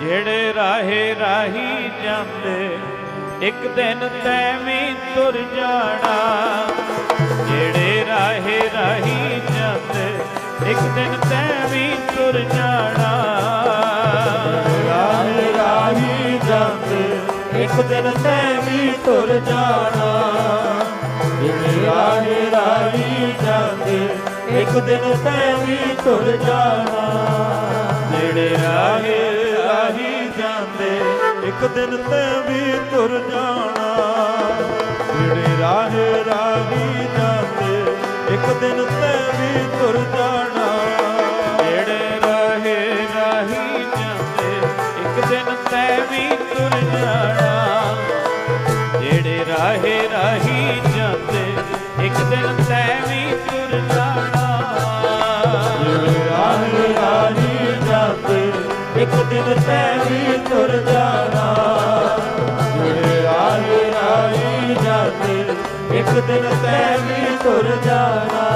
ਜਿਹੜੇ ਰਾਹੇ ਰਾਹੀ ਜਾਂਦੇ, ਇੱਕ ਦਿਨ ਤੈ ਵੀ ਤੁਰ ਜਾਣਾ। ਜਿਹੜੇ ਰਾਹੇ ਰਾਹੀ ਜਾਂਦੇ, ਇੱਕ ਦਿਨ ਤੈ ਵੀ ਤੁਰ ਜਾਣਾ। ਰਾਹੇ ਰਾਹੀ ਜਾਂਦੇ, ਇੱਕ ਦਿਨ ਤੈਂ ਵੀ ਤੁਰ ਜਾਣਾ। ਜਿਹੜੇ ਰਾਹੇ ਰਾਹੀ ਜਾਂਦੇ, ਇੱਕ ਦਿਨ ਤੈਂ ਵੀ ਤੁਰ ਜਾਣਾ। ਜਿਹੜੇ ਰਾਹੇ ਜਾਂਦੇ, ਇੱਕ ਦਿਨ ਤੈਂ ਵੀ ਤੁਰ ਜਾਣਾ। ਜਿਹੜੇ ਰਾਹ ਰਾਹੀ ਜਾਂਦੇ, ਇੱਕ ਦਿਨ ਤੈਂ ਵੀ ਤੁਰ ਜਾਣਾ। ਜਿਹੜੇ ਰਾਹੇ ਰਾਹੀ ਜਾਂਦੇ, ਇੱਕ ਦਿਨ ਤੈ ਵੀ ਤੁਰ ਜਾਣਾ। ਜਿਹੜੇ ਰਾਹੇ ਰਾਹੀ ਜਾਂਦੇ, ਇੱਕ ਦਿਨ ਤੈ ਵੀ ਤੁਰ ਜਾਣਾ। ਜਿਹੜੇ ਰਾਹ ਰਾਹੀ ਜਾਂਦੇ, ਇੱਕ ਦਿਨ ਤੈਂ ਇੱਕ ਦਿਨ ਤੈਂ ਵੀ ਤੁਰ ਜਾਣਾ।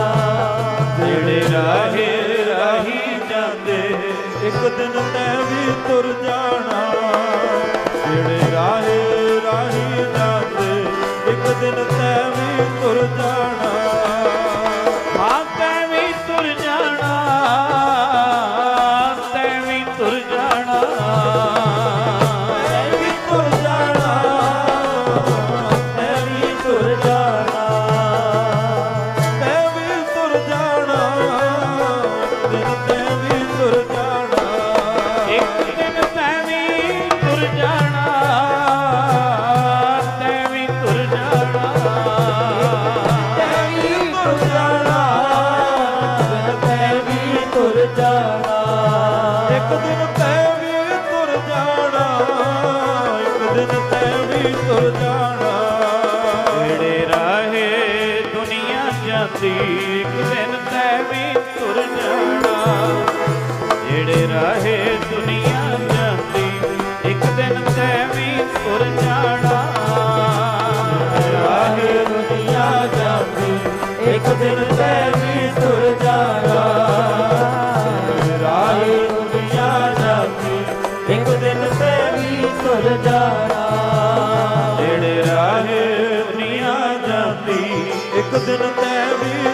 ਜਿਹੜੇ ਰਾਹੇ ਰਾਹੀ ਜਾਂਦੇ, ਇੱਕ ਦਿਨ ਤੈਂ ਵੀ ਤੁਰ ਜਾਣਾ। ਜਿਹੜੇ ਰਾਹੇ ਰਾਹੀ ਜਾਂਦੇ, ਇੱਕ ਦਿਨ ਤੈਂ ਵੀ ਤੁਰ ਜਾਣਾ। ਹਾਂ ਤੁਰ ਜਾਣਾ। ਤੁਰ ਜਾਣਾ। ਇੱਕ ਦਿਨ ਤੈਂ ਵੀ ਤੁਰ ਜਾਣਾ। ਇੱਕ ਦਿਨ ਤੈਂ ਵੀ ਤੁਰ ਜਾਣਾ। ਜਿਹੜੇ ਰਾਹੇ ਦੁਨੀਆ ਜਾਂਦੀ, ਇੱਕ ਦਿਨ ਤੈ ਵੀ ਤੁਰ ਜਾਣਾ। ਜਿਹੜੇ ਰਾਹੇ ਦੁਨੀਆ ਜਾਂਦੀ, ਇੱਕ ਦਿਨ ਤੈ ਵੀ ਤੁਰ ਜਾਣਾ। ਰਾਹੇ ਦੁਨੀਆ ਜਾਂਦੀ, ਇੱਕ ਦਿਨ ਇੱਕ ਦਿਨ ਤੈਂ ਵੀ ਤੁਰ ਜਾਣਾ। ਜਿਹੜੇ ਰਾਹੇ ਦੁਨੀਆ ਜਾਂਦੀ। ਇੱਕ ਦਿਨ ਤੈਂ ਵੀ